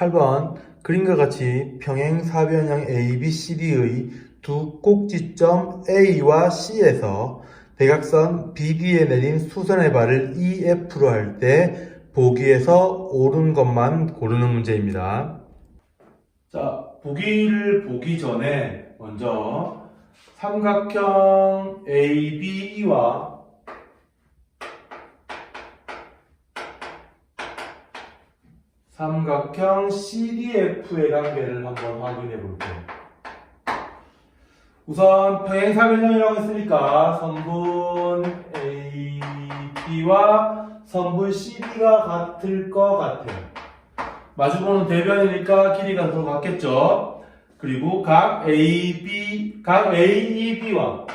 8번 그림과 같이 평행 사변형 ABCD의 두 꼭지점 A와 C에서 대각선 BD에 내린 수선의 발을 EF로 할 때 보기에서 옳은 것만 고르는 문제입니다. 자, 보기를 보기 전에 먼저 삼각형 ABE와 삼각형 CDF의 관계를 한번 확인해 볼게요. 우선 평행사변형이라고 했으니까 선분 AB와 선분 CD가 같을 것 같아요. 마주보는 대변이니까 길이가 더 같겠죠. 그리고 각 AB, 각 AEB와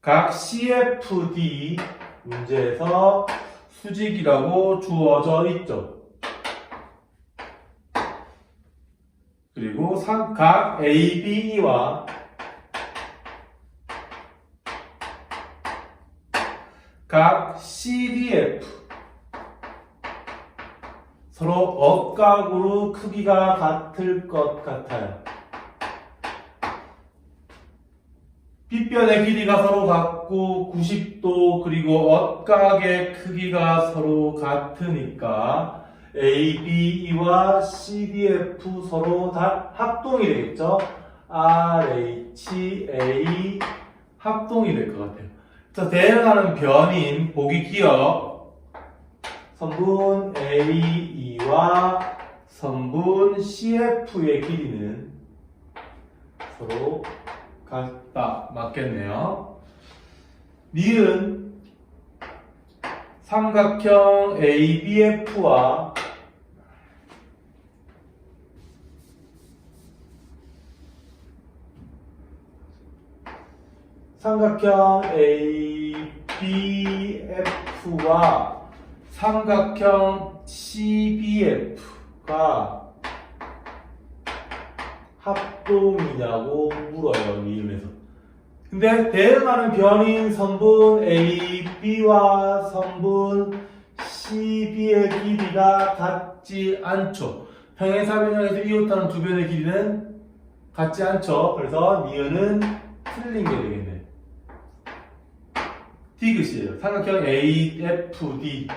각 CFD 문제에서 수직이라고 주어져 있죠. 그리고 상- 각 ABE와 각 CDF 서로 억각으로 크기가 같을 것 같아요. 빗변의 길이가 서로 같고 90도 그리고 억각의 크기가 서로 같으니까 ABE와 CDF 서로 다 합동이 되겠죠? RHA 합동이 될 것 같아요. 자, 대응하는 변인 보기 기억 선분 AE와 선분 CF의 길이는 서로 같다. 맞겠네요. 니은 삼각형 ABF와 삼각형 ABF와 삼각형 CBF가 합동이냐고 물어요, 미음에서. 근데 대응하는 변인 선분 AB와 선분 CB의 길이가 같지 않죠. 평행사변형에서 이웃하는 두 변의 길이는 같지 않죠. 그래서 니은은 틀린 게 되겠네. 디귿이에요. 삼각형 AFD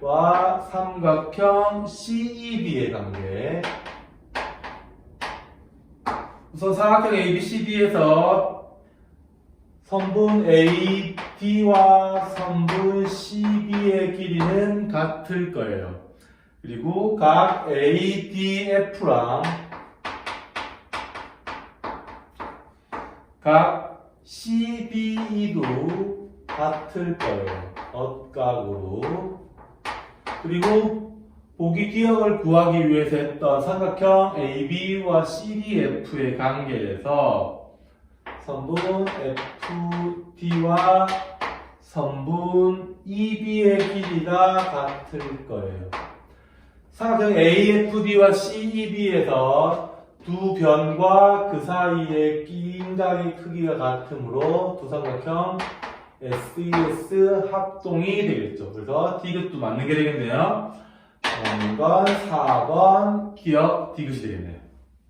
와 삼각형 CEB의 관계. 우선 삼각형 ABCD에서 선분 AD와 선분 CB의 길이는 같을 거예요. 그리고 각 ADF랑 각 CBE도 같을 거예요. 억각으로. 그리고 보기 기억을 구하기 위해서 했던 삼각형 AB와 CDF의 관계에서 선분 FD와 선분 EB의 길이가 같을 거예요. 삼각형 AFD와 CEB에서 두 변과 그 사이의 끼임각의 크기가 같으므로 두 삼각형 SES 합동이 되겠죠. 그래서 디귿도 맞는 게 되겠네요. 맞는 건 4번 기억 디귿이 되겠네요.